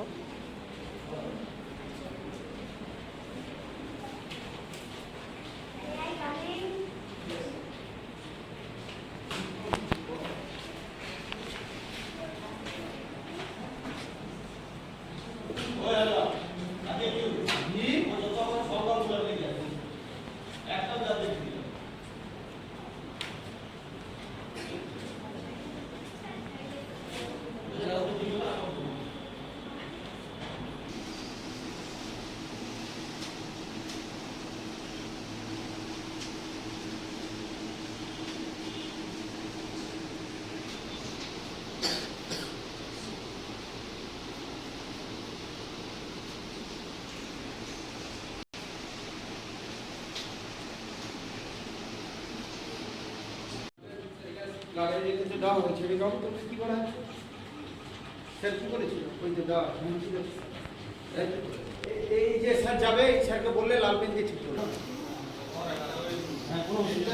করো কি করা স্যার করেছিল ওই দিয়েছে। এই- যে স্যার যাবে, এই স্যারকে বললে লাল পেন দিয়ে ঠিক হ্যাঁ কোনো অসুবিধা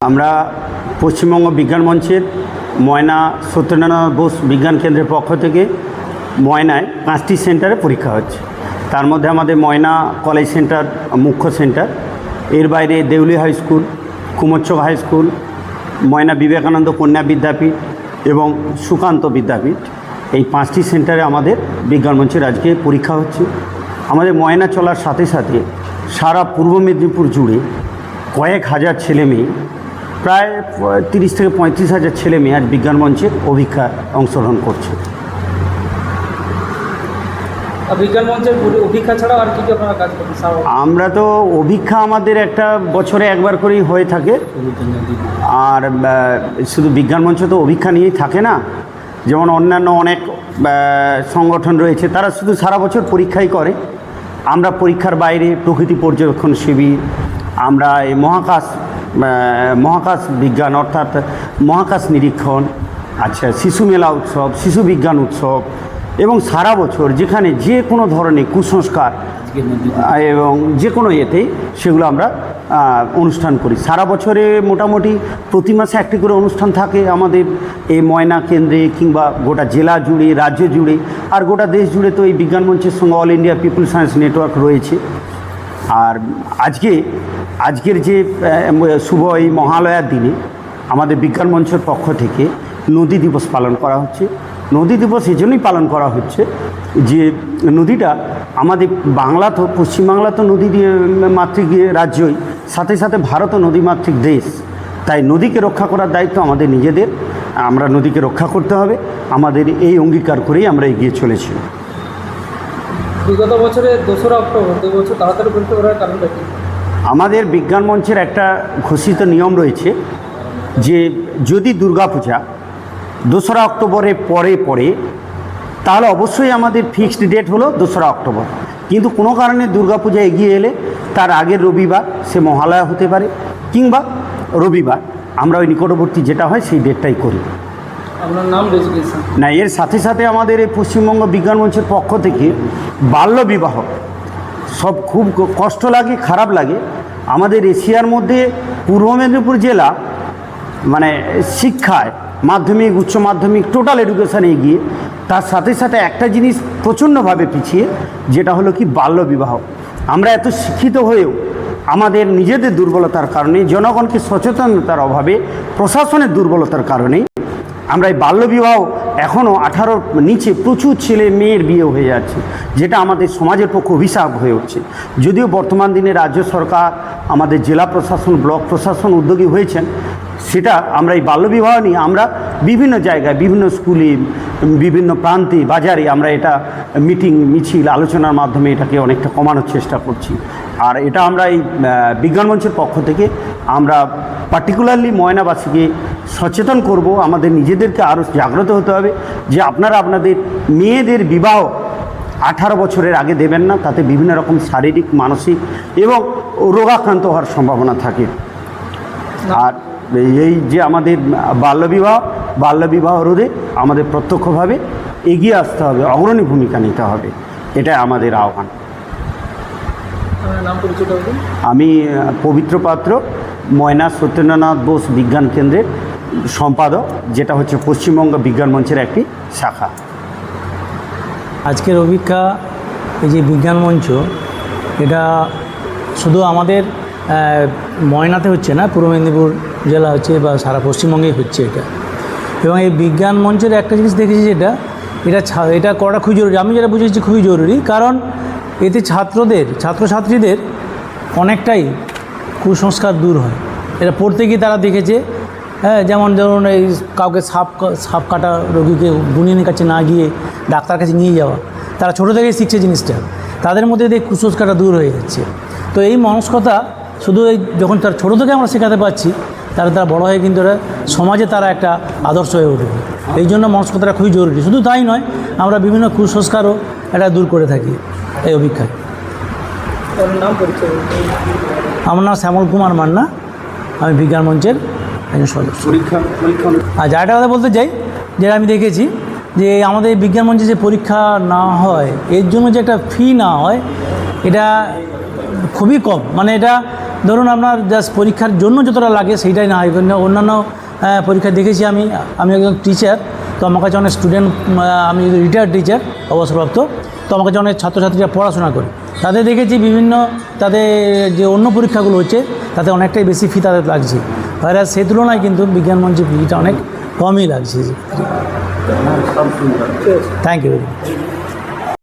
আমরা পশ্চিমবঙ্গ বিজ্ঞান মঞ্চের ময়না সত্যনারায়ণ বোস বিজ্ঞান কেন্দ্রের পক্ষ থেকে ময়নায় পাঁচটি সেন্টারে পরীক্ষা হচ্ছে। তার মধ্যে আমাদের ময়না কলেজ সেন্টার, মুখ্য সেন্টার এর বাইরে Deuli high school Kumochak high school, Moyna Vivekananda Kanya Vidyapith এবং সুকান্ত বিদ্যাপীঠ। এই পাঁচটি সেন্টারে আমাদের বিজ্ঞান মঞ্চের আজকে পরীক্ষা হচ্ছে। আমাদের ময়না চলার সাথে সাথে সারা পূর্ব মেদিনীপুর জুড়ে কয়েক হাজার ছেলে মেয়ে, প্রায় তিরিশ থেকে পঁয়ত্রিশ হাজার ছেলে মেয়ে আজ বিজ্ঞান মঞ্চে অভিজ্ঞা অংশগ্রহণ করছে। বিজ্ঞান আমরা তো অভিজ্ঞা আমাদের একটা বছরে একবার করেই হয়ে থাকে। আর শুধু বিজ্ঞান মঞ্চ তো অভিজ্ঞা নিয়েই থাকে না। যেমন অন্যান্য অনেক সংগঠন রয়েছে, তারা শুধু সারা বছর পরীক্ষাই করে। আমরা পরীক্ষার বাইরে প্রকৃতি পর্যবেক্ষণ শিবির, আমরা এই মহাকাশ মহাকাশ বিজ্ঞান অর্থাৎ মহাকাশ নিরীক্ষণ আচ্ছা শিশু মেলা উৎসব, শিশু বিজ্ঞান উৎসব এবং সারা বছর যেখানে যে কোনো ধরনের কুসংস্কার, এবং যে কোনো ইয়েতেই সেগুলো আমরা অনুষ্ঠান করি। সারা বছরে মোটামুটি প্রতি মাসে একটি করে অনুষ্ঠান থাকে আমাদের এই ময়না কেন্দ্রে কিংবা গোটা জেলা জুড়ে, রাজ্য জুড়ে। আর গোটা দেশ জুড়ে তো এই বিজ্ঞান মঞ্চের সঙ্গে all India people science network রয়েছে। আর আজকে, আজকের যে শুভ এই মহালয়ার দিনে আমাদের বিজ্ঞান মঞ্চের পক্ষ থেকে নদী দিবস পালন করা হচ্ছে। নদী দিবস এই জন্যই পালন করা হচ্ছে যে নদীটা আমাদের বাংলা তো পশ্চিমবাংলা তো নদী দিয়ে মাতৃক রাজ্যই সাথে সাথে ভারতও নদীমাতৃক দেশ। তাই নদীকে রক্ষা করার দায়িত্ব আমাদের নিজেদের আমরা নদীকে রক্ষা করতে হবে আমাদের এই অঙ্গীকার করেই আমরা এগিয়ে চলেছি। বিগত বছরে দোসরা অক্টোবর দু বছর তাড়াতাড়ি কারণটা কি? আমাদের বিজ্ঞান মঞ্চের একটা ঘোষিত নিয়ম রয়েছে যে যদি দুর্গাপূজা দোসরা অক্টোবরে পরে পরে তাহলে অবশ্যই আমাদের ফিক্সড ডেট হলো দোসরা অক্টোবর। কিন্তু কোনো কারণে দুর্গাপূজা এগিয়ে এলে তার আগের রবিবার সে মহালয়া হতে পারে কিংবা রবিবার। আমরা ওই নিকটবর্তী যেটা হয় সেই ডেটটাই করি। আপনার নাম না এর সাথে সাথে আমাদের এই পশ্চিমবঙ্গ বিজ্ঞান মঞ্চের পক্ষ থেকে বাল্য বিবাহ। সব খুব কষ্ট লাগে খারাপ লাগে। আমাদের এশিয়ার মধ্যে পূর্ব মেদিনীপুর জেলা মানে শিক্ষায় মাধ্যমিক, উচ্চ মাধ্যমিক টোটাল এডুকেশানে এগিয়ে তার সাথে সাথে একটা জিনিস প্রচণ্ডভাবে পিছিয়ে, যেটা হলো কি বাল্য বিবাহ আমরা এত শিক্ষিত হয়েও আমাদের নিজেদের দুর্বলতার কারণে, জনগণকে সচেতনতার অভাবে, প্রশাসনের দুর্বলতার কারণে আমরা এই বাল্যবিবাহ এখনও আঠারোর নিচে প্রচুর ছেলে মেয়ের বিয়ে হয়ে যাচ্ছে, যেটা আমাদের সমাজের পক্ষে অভিশাপ হয়ে উঠছে। যদিও বর্তমান দিনে রাজ্য সরকার আমাদের জেলা প্রশাসন, ব্লক প্রশাসন উদ্যোগী হয়েছেন সেটা আমরা এই বাল্যবিবাহ নিয়ে আমরা বিভিন্ন জায়গায়, বিভিন্ন স্কুলে, বিভিন্ন প্রান্তে, বাজারে আমরা এটা মিটিং, মিছিল, আলোচনার মাধ্যমে এটাকে অনেকটা কমানোর চেষ্টা করছি। আর এটা আমরা এই বিজ্ঞান মঞ্চের পক্ষ থেকে আমরা পার্টিকুলারলি ময়নাবাসীকে সচেতন করব। আমাদের নিজেদেরকে আরও জাগ্রত হতে হবে যে আপনারা আপনাদের মেয়েদের বিবাহ আঠারো বছরের আগে দেবেন না, তাতে বিভিন্ন রকম শারীরিক, মানসিক এবং রোগাক্রান্ত হওয়ার সম্ভাবনা থাকে। আর এই যে আমাদের বাল্যবিবাহ বাল্যবিবাহ রোধে আমাদের প্রত্যক্ষভাবে এগিয়ে আসতে হবে, অগ্রণী ভূমিকা নিতে হবে। এটাই আমাদের আহ্বান। আমি পবিত্র পাত্র, ময়না সত্যেন্দ্রনাথ বোস বিজ্ঞান কেন্দ্রের সম্পাদক, যেটা হচ্ছে পশ্চিমবঙ্গ বিজ্ঞান মঞ্চের একটি শাখা। আজকের অভিজ্ঞা এই যে বিজ্ঞান মঞ্চ, এটা শুধু আমাদের ময়নাতে হচ্ছে না, পূর্ব মেদিনীপুর জেলা হচ্ছে বা সারা পশ্চিমবঙ্গেই হচ্ছে এটা। এবং এই বিজ্ঞান মঞ্চের একটা জিনিস দেখেছি যেটা, এটা এটা করা খুবই জরুরি। আমি যেটা বুঝেছি খুবই জরুরি, কারণ এতে ছাত্রদের, ছাত্রছাত্রীদের অনেকটাই কুসংস্কার দূর হয়। এটা পড়তে গিয়ে তারা দেখেছে হ্যাঁ যেমন ধরুন এই কাউকে সাপ সাপ কাটা রোগীকে গুণিনের কাছে না গিয়ে ডাক্তার কাছে নিয়ে যাওয়া, তারা ছোটো থেকেই শিখছে জিনিসটা। তাদের মধ্যে দিয়ে কুসংস্কারটা দূর হয়ে যাচ্ছে। তো এই মনস্কতা শুধু এই যখন তার ছোটো থেকে আমরা শেখাতে পারছি তাহলে তারা বড় হয়ে কিন্তু সমাজে তারা একটা আদর্শ হয়ে উঠবে। এই জন্য মনস্কতাটা খুবই জরুরি। শুধু তাই নয় আমরা বিভিন্ন কুসংস্কারও এটা দূর করে থাকি এই পরিচয়? আমার নাম শ্যামল কুমার মান্না। আমি বিজ্ঞান মঞ্চের একজন সদস্য। আর যাটা কথা বলতে চাই যেটা আমি দেখেছি যে আমাদের বিজ্ঞান মঞ্চে যে পরীক্ষা না হয় এর জন্য যে একটা ফি না হয় এটা খুবই কম। মানে এটা ধরুন আপনার জাস্ট পরীক্ষার জন্য যতটা লাগে সেইটাই না হয়। অন্যান্য পরীক্ষা দেখেছি আমি আমি একজন টিচার তো আমার কাছে অনেক স্টুডেন্ট আমি রিটায়ার্ড টিচার অবসরপ্রাপ্ত, তো আমার কাছে অনেক ছাত্রছাত্রীরা পড়াশোনা করে। তাদের দেখেছি বিভিন্ন, তাদের যে অন্য পরীক্ষাগুলো হচ্ছে, তাতে অনেকটাই বেশি ফি তাদের লাগছে। ভাইরাস সেই তুলনায় কিন্তু বিজ্ঞান মঞ্চে ফিটা অনেক কমই লাগছে। Thank you